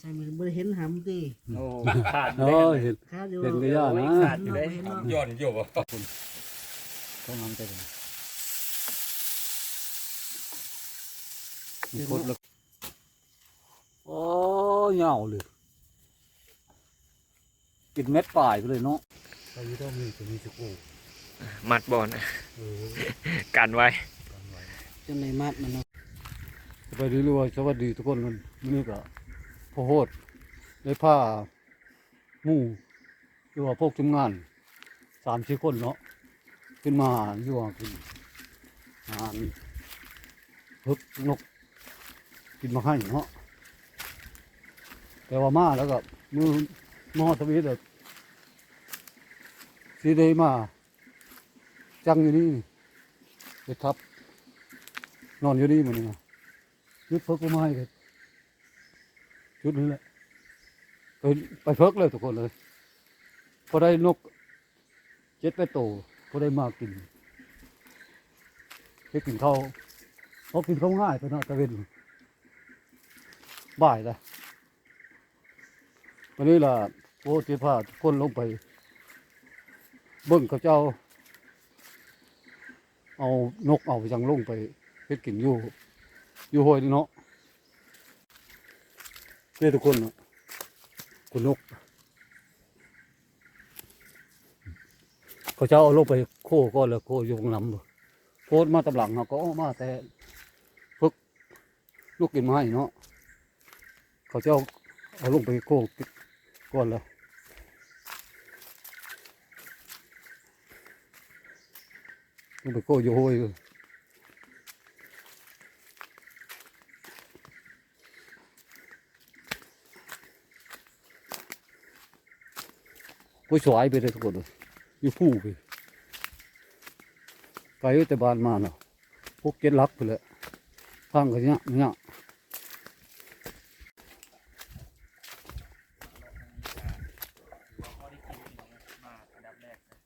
ใส่มือบ่ได้เห็นหำติโอ้ขาดโอ้ยเห็น ขาดอยู่เห็นก็ย่านะ ขาดอยู่เลยเห็นเนาะย้อนอยู่บ่ต้องน้ำใจกันมีโคตรเลยโอ้ยเหงาเลยกินเม็ดป่ายไปเลยเนาะใครต้องมีจะมีสุกูมัดบอลเออกันไว้ จนในมัดมันเนาะสวัสดีด้วยสวัสดีทุกคนมันมื้อนี่ก็พ่อ โหดได้ผ้ามู่อยู่ว่าพวกทีมงานสามสี่คนเนาะขึ้นมาอยู่ว่ากินอาหารฮึกนก กินมาให้เนาะแต่ว่ามาแล้วก็มือมอทวีตแบบสีได้มา จังอยู่นี่ไปทับ นอนอยู่นี่เหมันนี่นยุดเพิกไม่เลย จุดนี้แหละไปไปเพิกเลยทุกคนเลยพอได้นกเจ็ดไปโตพอได้มากินไปกินข้าวเขากินข้าวง่ายไปเนาะตะเวนบ่ายละวันนี้ล่ะโอ้ที่พาทุกคนลงไป เบิ่งเขาเจ้า เอานกเอาจังลงไปเฮ็ดกินอยู่ อยู่ห้วยนี่เนาะ นี่ทุกคนคุณนก เขาเจ้าเอาลงไปโคก่อนแล้วโคอยู่ข้างลังบ่โคมาตำหลังเขาก็มาแต่พึกลูกกินไม้เนาะเขาเจ้าเอาลงไปโคก่อนแล้วลงไปโคอยู่ห้ โอ้ยสวายไปเลยทุกคนเลยอยู่ผู้ไปไกลแต่บ้านมาเนาะพวกเจ็ดลักไปเลยทางกันเนี้ยเนี้ยมาอันดับแรกนะ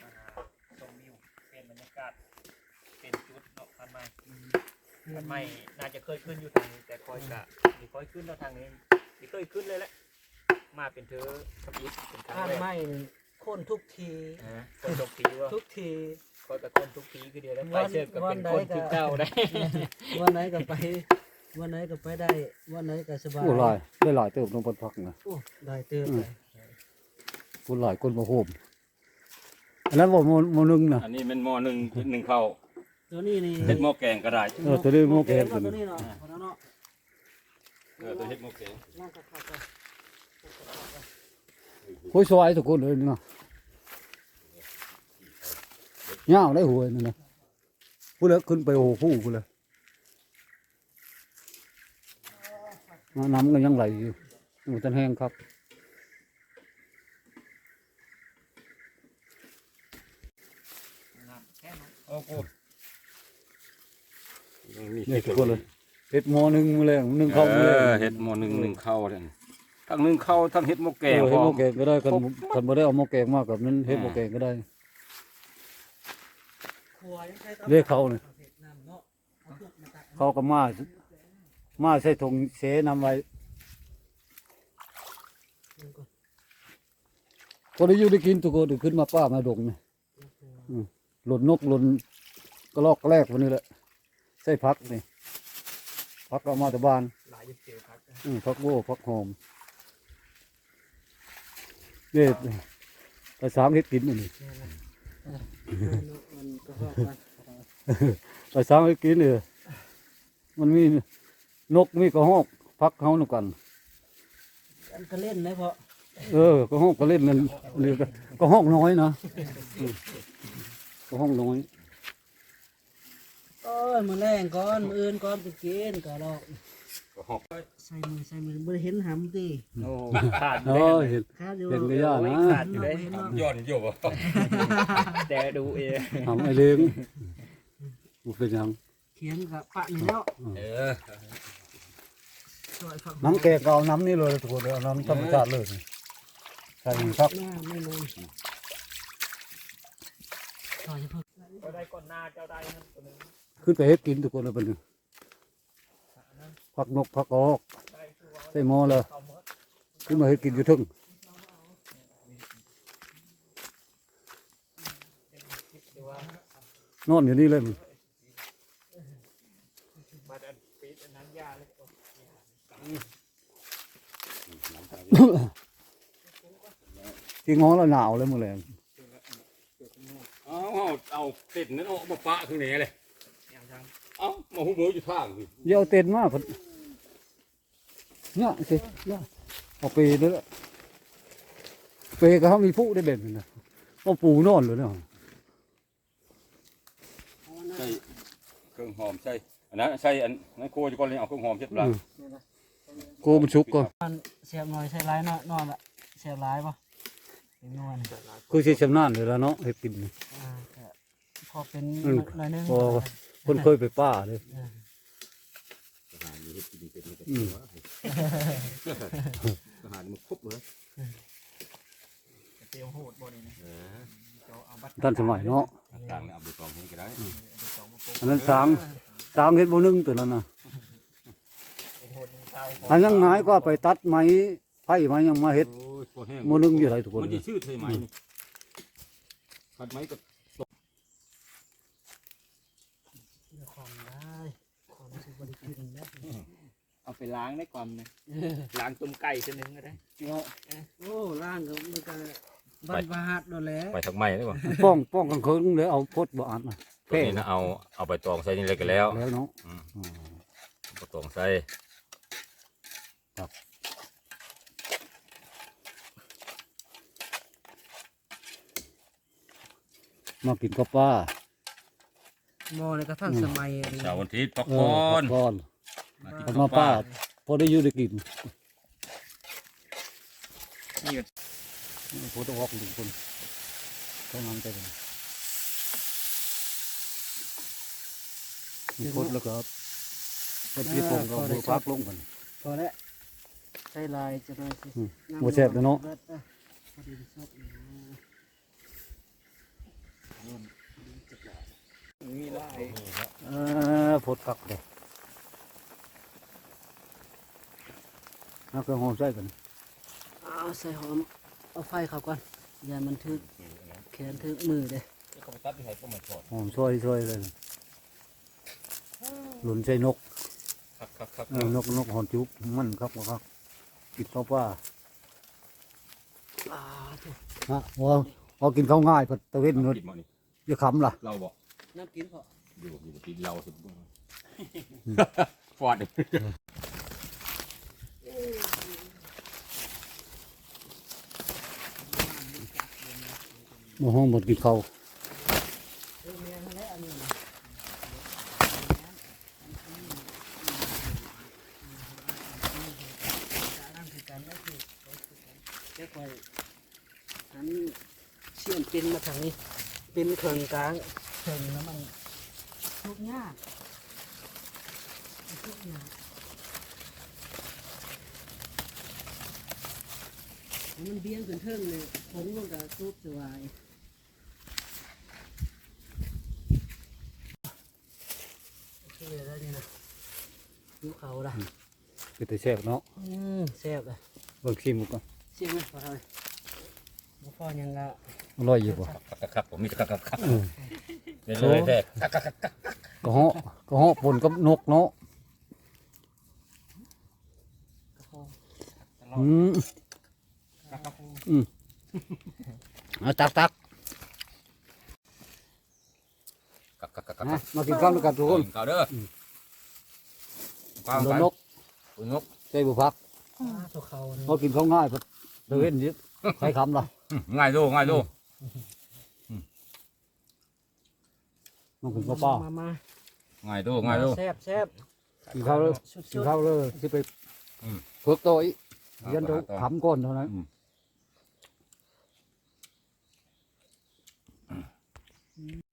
มาหาชมวิวเป็นบรรยากาศเป็นจุดเนาะทางไม้ทางไม้น่าจะเคยขึ้นอยู่ทางนี้แต่คอยกะมีคอยขึ้นแล้วทางนี้มีเคยขึ้นเลยแหละ มาเป็นเธอกับอีกเป็นครั้งข้างแรกไม้นี่โค่นทุกทีอ่าคนทุกทีว่าทุกทีคอยกับคนทุกทีคือเดียวแล้วไปเชิญกับเป็นคนคือเจ้าได้ วันไหนก็ไป วันไหนก็ไปได้ วันไหนก็สบายโอ้หลายได้หลายเติมลงบนพักนะ โอ้ได้เติมเลยคนหลายคนมาโฮมอันนั้นบอกโมโมนึงนะอันนี้เป็นหม้อหนึ่งหนึ่งข้าวตัวนี้นี่เฮ็ดหม้อแกงก็ได้เออตัวนี้โมแกงตัตัววนี้นี้เนาะคนนั้นเนาะเออตัวเฮ็ดหม้อแกงนั่งขัดๆกัน ห้วยสวายทุกคนเลยนี่นะเงาวได้หวยนั่นนะพูดแล้วขึ้นไปโอ้โหผู้พูดเลยน้ำก็ยังไหลอยู่มันจะแห้งครับโอ้โหมีนี่ทุกคนเลยเห็ดหมอหนึ่งมาเลยหนึ่งเข้ามาเอเลยอเฮ็ดหม้อหนึ่งหนึ่งข้าวนั่น ทั้งหนึ่งข้าวทั้งเฮ็ดหม้อแกเองอพเห็ดร้หอมอมแกงก็ได้กันกันไม่ได้เอาหมอแกงมากกับนั้นเห็ดหมอแกงก็ได้ครัวยังใช้ตเรียกเขาเนี่ยน้ำเนาะเอาทุกมาตักเขาก็มา มาใส่ถุงเสนำไว้มันก็ก็ได้อยู่ได้กินทุกคนเดี๋ยวขึ้นมาป้ามาดงเนี่ยอืมหล่นนกหล่นกระลอกกระแรกวันนี้แหละใส่พักนี่พักเอามาแต่บ้านหลายยุคเจอครับอืมพักโว้พักหอม เนี่ยภาษาเฮ็ดกินอันนี่มันก็เข้าไปภาษาเฮ็ดกินเนี่ยมันมีนกมีกระหอกพักเขาหนุกันอันก็เล่นนะเพราะเออก็ห้องก็เล่นนั่นนี่ก็ก็ห้องน้อยนะอืมก็ห้องน้อยก้อนมือแรงก้อนมืออื่นก้อนไปกินก็ลอก ใส่มือใส่มือบ่ได้เห็นหำติโอ้ขาดอเอยู่เลอยเห็น ขาดอยู่เห็นก็ย่านะ ขาดอยู่เลยเห็นเนาะย้อนอยู่บ่แต่ดูเองทำไอ้เลี้ยงมันเป็นหยังเขียนกับปะนี่แล้วเออซอยฝักน้ำแกงก็เอาน้ำนี่เลยทุกคนเอาน้ำธรรมชาติเลยนี่ใส่พักหน้าไม่นอนซอยเพิ่งก็ได้ก่อนหน้าเจ้าได้ครับตัวนึงขึ้นไปเฮ็ดกินทุกคนเลยเป็น พักนกพักกระรอกได้คือว่าใส่หม้อเลยขึ้นมาให้กินอยู่ทึ่งดูว่านอนอยู่นี่เลยมันบัดอันปิดอันนั้นยาเลยโอ้ที่ง้อแล้วหนาวเลยมื้อแลงเอาเอาเอาเต็ดนั้นเอามาปะข้างในเลยยังยังเอามาหูเบืออยู่ทางนี่อย่าเอาเต็นท์มาพุ่น เนี่ยสิเนี่ยเอาไปเด้อเปก็เขามีผู้ได้เด่นนะเอาปูนอนเลยเนาะใส่เครื่องหอมใส่อันนั้นใส่อันนั้นโคจะก่อนเลยเอาเครื่องหอมเช็ดปลาอืมโกมันชุกก่อนมันเสียบหน่อยใส่ร้ายหน่อยนอนละเสียบร้ายป่ะเป็นนวลคือสิชำนาญเลยแล้วเนาะเฮ็ดกินนี่อ่าก็พอเป็นอืมหน่อยนึงพอคนเคยไปป้าเลยอ่าท หารนี่เฮ็ดกินเป็นเป็นอืมทหารมันครบเลยจะเตียวโหดบ่นี่นะเจ้าเอาบัตรทันสมัยเนาะต่างๆเนี่ยเอาไปตองให้ก็ได้เอาสองมาปุ๊บอันนั้นสางสางเฮ็ดบ่นึงตัวนั้นน่ะโอ้โหนี่ตายอันนั้นง่ายก็ไปตัดไม้ไผ่ไม้ยังมาเฮ็ดโอ้ยพอแห้งบ่นึงอยู่ไหนทุกคนมันจะชื่อไทยไหมนี่ขัดไหมก็ ความได้ความรู้สึก บริกินนะเอาไปล้างได้ก่อนนะล้างต้มไก่ตัวหนึงก็ได้เนาะโอ้ล่างก็มันก็บันบาดโดนแล้วไปทักไม้ได้ป่ะป้องป้องกันเคิงเลยเอาพดบ่อันน่ะตัวนี้นะเอาเอาไปตองใส่นี่เลยก็แล้วแล้วเนาะอืมอ๋อไปตองใส่มากินกับป้าห มอในกระทั่งสมัยเสาร์วันอาทิตย์ปักเอก่ออนก่อนมากินเอาข้ามาวป้าพอได้อยู่ได้กินนี่ก็โพต้องวอกทุกคนเท่านั้นไปเลยมีพดแล้วก็เป็นที่ปงเราบัวพักลงกัน พอแล้วใส่ลายจะหน่อยสิอืมน้ำบ่แซ่บเด้อเนาะบิดอ่พอดีสดอยู่ มีลายเออพดคักเลยเอาเครื่องหอมใส่กันเอาใส่หอม เอาไฟเข้าก่อนอย่ามันทึกแขนทึกมือเด้เขาไปตัดที่ไหนก็มาทอดหอมช่วยช่วยเลยหลุนใส่นกคักคักคักเออนกนกหอนจุบมันครับบ่ครับกินข้าวป้าอ่าถูกฮะว่าเอากินข้าวง่ายพัดตะเวนเงินกินหมดนี่อย่าขำล่ะเราบอก น้ำกินพออยู่อยู่กับกินเราสิฟอดดิมาห้องหมดกินข้าวเออแม่นแล้วอันนี้นะการคือการนั่นคือแค่คอยอันเสียนเป็นมาทางนี้ เป็นเขิงกลาง เขิงแล้วมันทุกยากทุกยากมันเบี้ยงขึ้นเทิงเลยผมมันก็ทุบสบายโอเคได้นี่นะยูเขาละคือแต่แซ่บเนาะอืมแซ่บเลยเบิ่งชิมก่อนเสียงไหมพอเท่าไหร่บ่พอยังละอร่อยอยู่บ่คักคักผมมีคักคักคักเออ เลยเลยแท้คักคักคักคักก็เหาะก็เหาะปนกับนกเนาะกระโปรงอืมอืมเอาตักตักคักคักคักคักนะมากินข้าวด้วยกันทุกคนข้าวเด้อข้าวโดกันนนกนกใส่บุพักอ่าตัวเขานี่พอกินข้าวง่ายพัดตะเวนเยอะใครคำล่ะง่ายดูง่ายดู มากินข้าวเปล่ามามาง่ายดูง่ายดูแซ่บแซ่บกินข้าวเลยสุดกินข้าวเลยสิไปอืมฝึกตัวอีกยันตัวขำก้นเท่านั้นๆ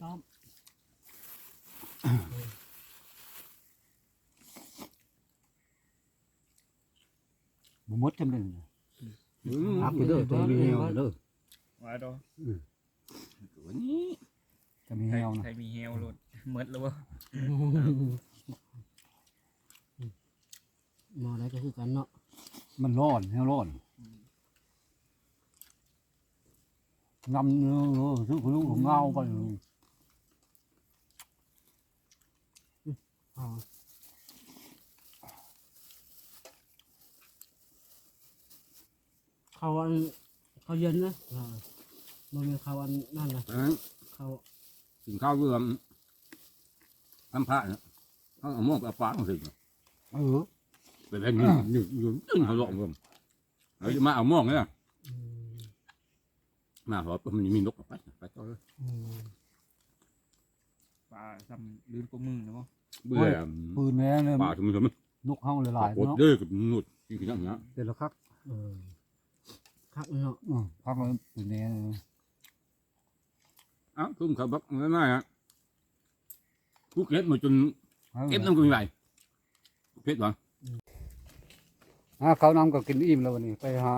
น้อมบ่หมดจำเลยนับไปเด้อตัวมีเหี่ยวเด้อมาดอตัวนี้จะมีใครเหี่ยวนะใครมีเฮลโหลดเมดแล้ววะหมออะไรก็คือกันเนาะมันร้อนให้ร้อนนำเนื้อซื้อขลุ่มเงาไปอ๋อเขาอันเขาเย็นนะอ่ามันมีเขาอันนั่นนะเพราะฉะนั้นเขา กินข้าวเรื่องทำพระเนี่ยเขาเอาหม้อกับปลาของสิเออเป็นอะไรนี่นี่อยู่ตึ้งเขาหลอกผมเราจะมาเอาหม้อเนี่ยอืมมาเพราะมันมีนกไปไปต่อเลยอืมปลาทำลื่นกว่ามือนะมั้งเบื่อปืนแน่เนี่ยป่าชุมชนนกเฮาหลายปวดๆเนาะเด้อกับนุดกินอย่างเงี้ยเดี๋ยวละครับเออคักเนาะอืมพักมันปืนแน่เลย อ้าวทุ่มเขาบักง่ายๆฮะกูเก็บมาจนเก็บน้ำกูไม่ไหวเพชรหรอหาข้าวนำก็กินอิ่มแล้ววันนี้ ไปหา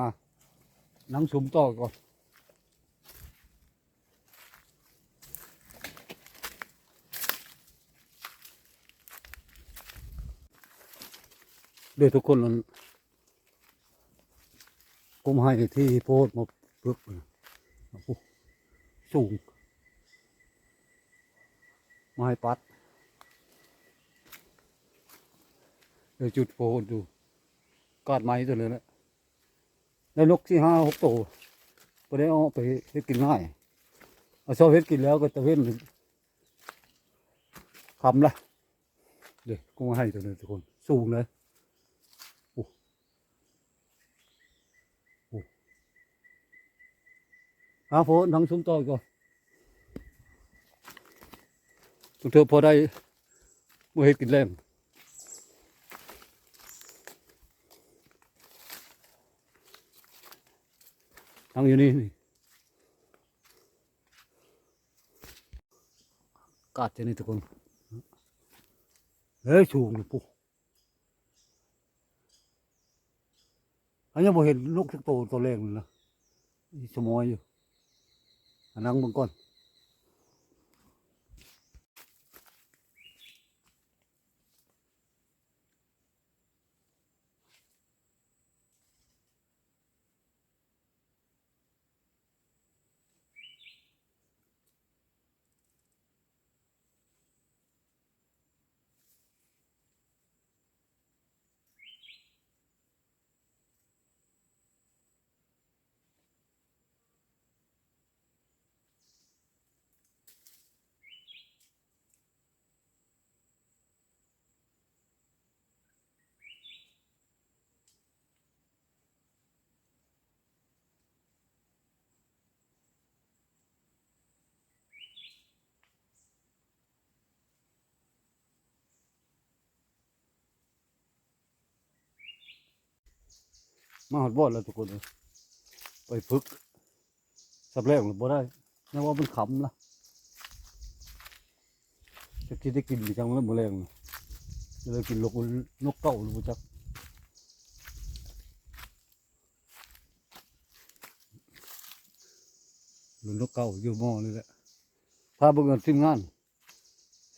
หนังสุมต่อก่อนเดี๋ยวทุกคนมันกุมให้ที่โพสต์มาปึ๊บนะโอ้โหสูง มาให้ปัดเดี๋ยวจุดโพสต์ดูกอดไม้ตัวนึงแล้วได้นกที่ห้าหกตัวก็ได้เอาไปเฮ็ดกินง่ายเอาชอบเฮ็ดกินแล้วก็ตะเวนคำละเดี๋ยวกูมาให้ตัวนึงทุกคนสูงเลยโอ้โอ้อาโพนังซุ้มต่อก่อน ทุกเธอพอได้มาเฮ็ดกินแรงทั้งอยู่นี่นี่กาดจะนี่ทุกคนเฮ้ยสูงเลยปุ๊อันยังบ่เห็นนกสักตัวตัวแรงเลยนะสมอยอยู่นั่งบิ่งก่อน มาหอดบอดแล้วทุกคนเลยไปฝึกสับแรกหรือบ่ได้ยังว่ามันขำละจะกินได้กินจังแล้วบ่แรงนะจะเลยกินลกนกเก้าหรือบ่จักหรือนกเก้าอยู่หม้อนี่แหละถ้าเบิ่งกันทีมงาน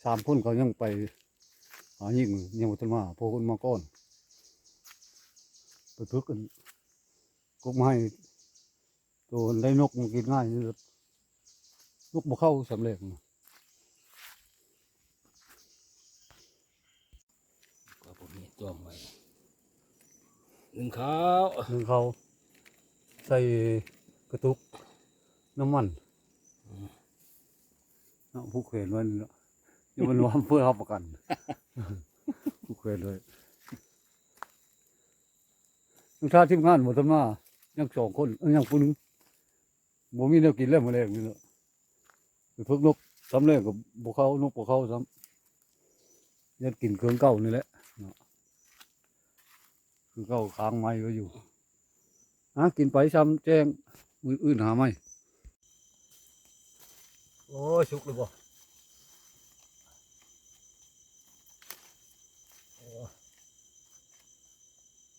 สามคนเขายังไปหายิงยังบ่ทันมาพวกคนมาก่อน พึกกันกุกไม้ตัวได้นกมันกินง่ายนี่แหละนกบ่เข้าสำเร็จนะก็ผมมีตัวไว้หนึ่งข้าวหนึ่งเขาใส่กระตุกน้ำมันเอาผู้เขวนไว้นี่เนาะอย่ามันวามเพื่อรับประกันผู้เขวนเลย ลูกชาติทีมงานหมดทั้งมายังสองคนยังผู้หนึงบ่มีแนวกินแล้วมาแรงนี่เนาะไปพึกนกสำเร็จกับบ่เขานกบ่เขาซ้ำยันกินเครื่องเก่านี่แหละเนาะคือเก่าค้างไม้ไว้อยู่หากินไปซ้ำแจ้งอื่นหาไม่โอ้ยสุกเลยบ่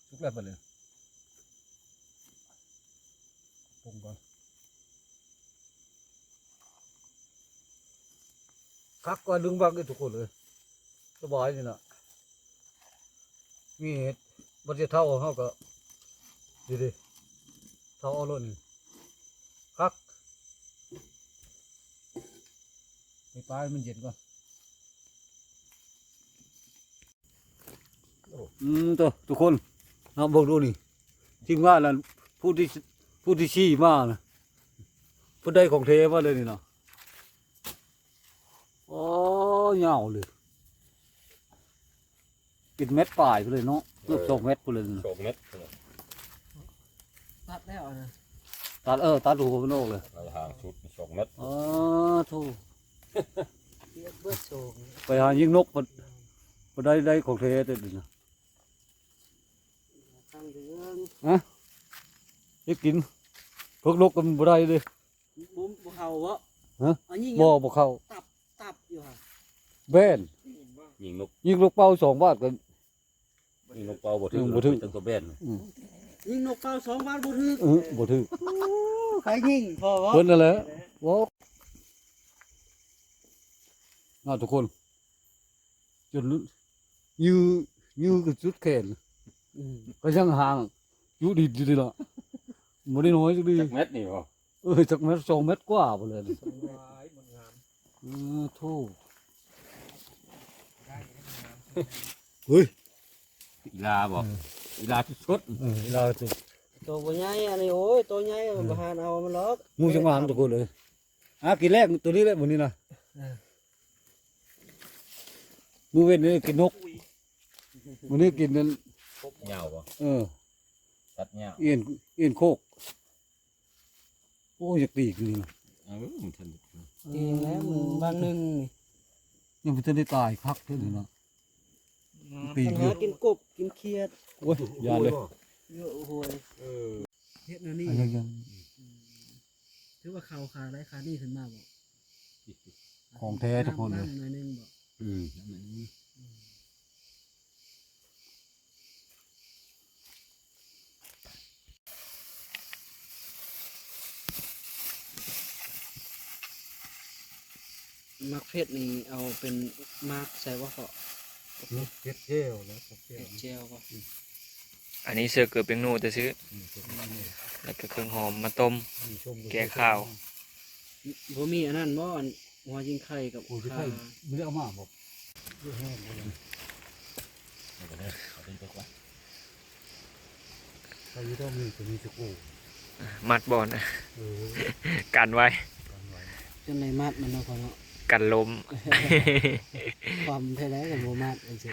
ฉุกแล้วไปเลยปรุ งก่อนคักก่อนดึงบักได้ทุกคนเลยสบายนี่นะมีเห็ดบริเท่าเขาก็ดีดิเขาเอาล่นคักไปปลายมันเย็นก่อนอืมตัวทุกคนเอาบอกดูนี่ทีมงานนั้นผู้ที่ ผู้ที่ชี้มานะผู้ใดของเทมาเลยนี่เนาะโอ้ยาวเลยกินเม็ดปลายไปเลยเนาะเกือบสองเม็ดไปเลยนะสองเม็ดตัดแล้วนะตัดเออตัดหูมันออกเลยเราห่างชุดสองเม็ดอ๋อโธ่เรียกเบิดโศกไปหายิงนกมันมันได้ได้ของเทสเลยนะทางเดือน จะกินพวกนกกันบ่ได้เลยบุ้มบ่เฮาบ่ฮะอันนี้บ่บ่เข้าตับอยู่ค่ะแบ้นยิงนกยิงลูกเป้าสองบาทกันยิงนกเป่าบ่ถึงอืมบ่ถึงตั้งตัวแบนยิงนกเป้าสองบาทบ่ถึกเออบ่ถือใครยิงพอบ่เพิ่นนั่นแหละว้าวน่าทุกคนจนยื้อยื้อกับจุดแขนอืมก็ยังห่างอยู่ดีดีๆล่ะ บ่ได้น้อยจักดีจักเม็ดนี่บ่เออจักเม็ดสองเม็ดกว่าบ่เลยนะว้ายมันงามเออโธ่ได้ให้มันงามเฮ้ยอีลาบ่อีลาชุดเออเราจะตัวบ่ใหญ่อันนี้โอ้ยตัวใหญ่บ่หานเอามันหรอก งูจังหวะทุกคนเลยอะกินแรกตัวนี้แหละวันนี้นะเออ มือเว้นนี่กินนกวันนี้กินนั่นเหงาบ่เออตัดเหงาเอียนเอียนโคกโอ้ยอยากตีกินนี่นะเออมันทันจริงแล้วมึงบางหนึงนี่ยังไม่ทันได้ตายพักเท่านี้นะปีปัญกอหายู่กินกบกินเขียดโอ้ยอย่าเลยเยอะโหยเออเฮ็ดแนวนี้อะยังยังถือว่าเขาขาได้ขานี่ขึ้นมาบ่ของแท้ทุกคนเลยำหน่อยหนึงบ่อืม มักเพชรนี่เอาเป็นมาร์กใส่ว่าเขาเจ็ดเจ้าแล้วเพชรเจลบ่อันนี้เสือเกือบเป็นนูแต่ซื้อ แล้วก็เครื่องหอมมาต้ม แกะข้าวบ่มีอันนั้นบ่อันหัวยิงไข่กับโอ้ยที่ขาใช่ไม่ได้เอามาบอกเอาไปเลยเอาเป็นตัวก่อนใครต้องมีตัวนี้จะกูมัดบอลนะเออกันไว้จนในมัดมันเนาะพ่อเนาะ กันลมความแท้แล้วกับบ่มัดจังซี่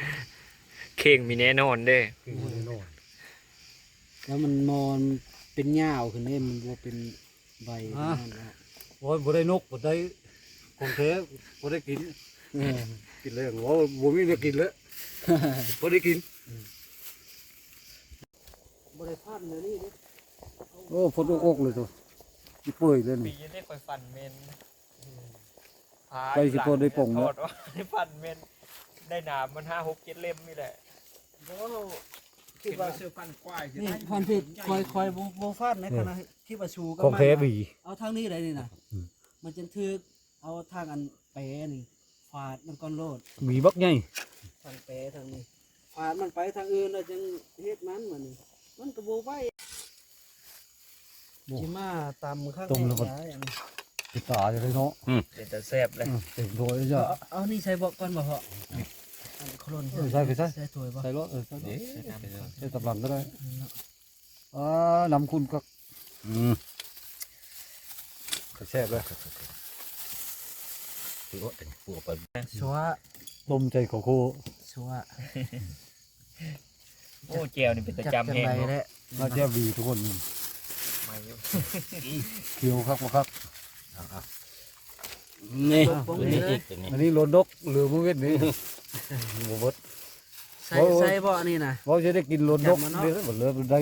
เข่งมีแน่นอนเด้คือมันแน่นอนแล้วมันมอนเป็นหญ้าวขึ้นเด้มันบ่เป็นใบนั่นเนาะว่าบ่ได้นกบ่ได้ของแท้บ่ได้กิน เออกินเลยว่าบ่มีได้กินแล้วบ่ได้กินบ่ได้พันเลยนี่เด้โอ้ฝนอกๆเลยตัวอีเปื่อยเลยปีนี่ได้คอยฟันเมน ไปสิพอได้ป่งโทแล้วษว่าได้ฟันเมนได้หนามมันห้าหกเจ็ดเล่มนี่แหละบ่คิดว่าเสื้อฟันควายนี่พันผิดคอยคอยบ่บ่ฟันในขณะที่ประชูกับของมันแท้น่ะบี เอาทางนี้ได้นี่น่ะอืม มันจังถึกเอาทางอันเปนี่ฟาดมันก่อนโลดบีบักใหญ่ทางเปทางนี้ฟาดมันไปทางอื่นแล้วจังเฮ็ดมันมันนี่มันก็บ่ไหวสิมาตำข้างในได้อันนี้ ติดตาจะได้เนาะเป็นแต่แซ่บเลยอืมเต็มถ้วยจ้ะเอาเอานี่ใส่บอกก่อนบ่พ่ออันโคลนเออใส่ไปใส่ใส่ถ้วยบ่ใส่รถเออใส่รถเอ๊ะใส่ตำลังก็ได้เนาะอ่านำคุณก็อืมแซ่บเลยคือว่าแต่งปูออกไปชัวต้มใจของโคชัวโอ้เจียวนี่เป็นประจำแห้งไรเนาะแล้วน่าจะบีทุกคนไม่อยู่เคี้ยวครับมาครับ นี่ตัวตัวนี้นี้เลยอีกตัวนี้อันนี้โลนดกเหลือมือเวทนี่บ่เบดใส่ใส่บ่อันนี้น่ะว่าจะได้กินโลนดกจำมาเนาะเดี๋ยวบ่เหลือได้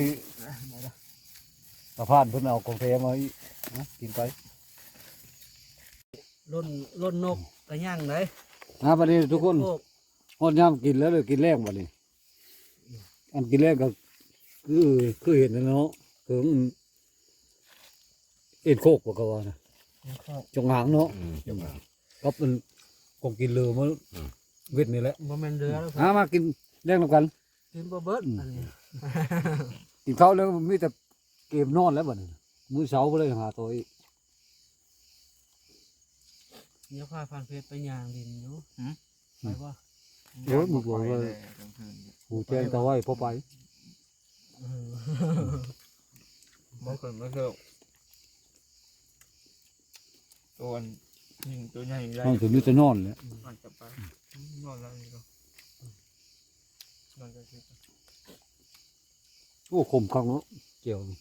ตะพานเพิ่นเอาของแท้มาอีกนะกินไปล่นล่นนกกระย่างเลยนะบัดนี้ทุกคนโอ้ฮอดยามกินแล้วเลยกินแรงบัดนี้อันกินแรงก็คือคือเห็นนะเนาะคือมันเอ็นโคกว่าก็ว่านะ จงหางเนาะอืมเดี๋ยวมาก็เป็นของกินเรือมาอืมเวทนี่แหละบ่แม่นเรือแล้วหามากินแรงนำกันกินบ่เบิดอันนี้กินข้าวแล้วมีแต่เกมนอนแล้วบัดนี้มื้อเช้าบ่ได้หาตัวอีกเดี๋ยวพาพันเพชรไปย่างดินอยู่ไปว่าโอ้ยมึงบอกว่ากลางคืนหูแจ้งตะไว้พอไปบ่เคยบ่เคย ตัวยิงตัวใหญ่ได้นอนถึงนี่จะนอนแหล้วมันจะไปนอนแล้วนี่ก็นอนจะคิดโอ้คมคักเนาะเกี่ยวนี่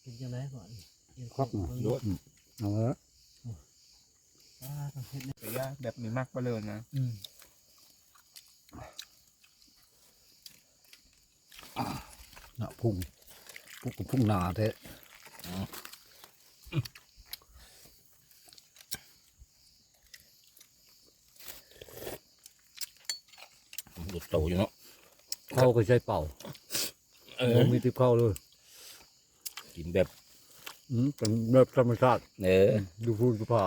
เป็นยังไงก่อนคักนะอืมเอาละอ่าพันเพชรเนี่ยแต่ยาแบบมีมากไปเลยนะอืมน่ะพุ่ง พุ่งพุ่งหนาแท้หลุดโตอยู่เนาะเข้าก็ใช้เป่าเออมีที่เข้าเลยกินแบบอืมเป็นแบบธรรมชาติเออดูพูดดูผ่า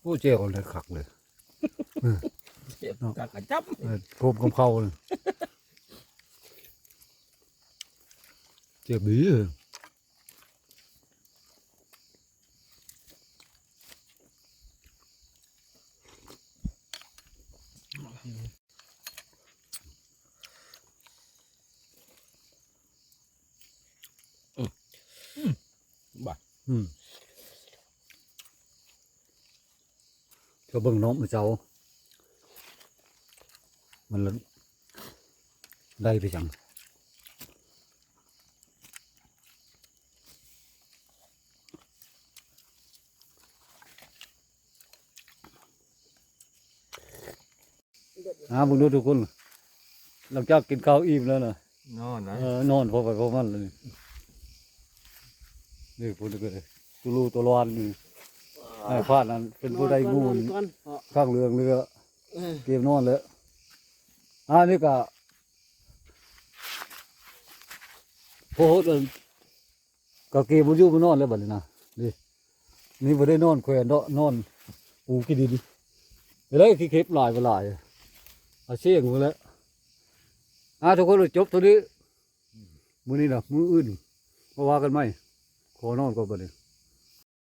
โอ้เจ้าเลยคักเลย เจ็บกัดกระจับเออคมกับเข้าเลยเจ็บดีเลยบ่าอืมก็เบิ่งน้องมาเจ้า มันละได้ไปจังอ่ามึงดูทุกคนหลังจากกินข้าวอิ่มแล้วนะนอนนะเออนอนพอไปพอมันเลยนี่นี่พูดก็เลยตุลูตัวร้อนนี่ไอ้พลาดนั้นเป็นผู้ใดงูนอนนี่ก่อนเพราะข้างเรืองเรือเออเกมนอนแล้ว อ่านี่ก็โพสต์เอิ้นก็เกมมันอยู่มันอนแล้วบัดนี้นะนี่นี่บ่ได้นอนแขวนเนาะนอนปูกินดินเดี๋ยวเลยขี้เข็บหลายบ่หลายเอาเสียงหมดแล้วอ่าทุกคนจบตัวนี้มื้อนี้ล่ะมื้ออื่นมาว่ากันไหมขอนอนก่อนบัดนี้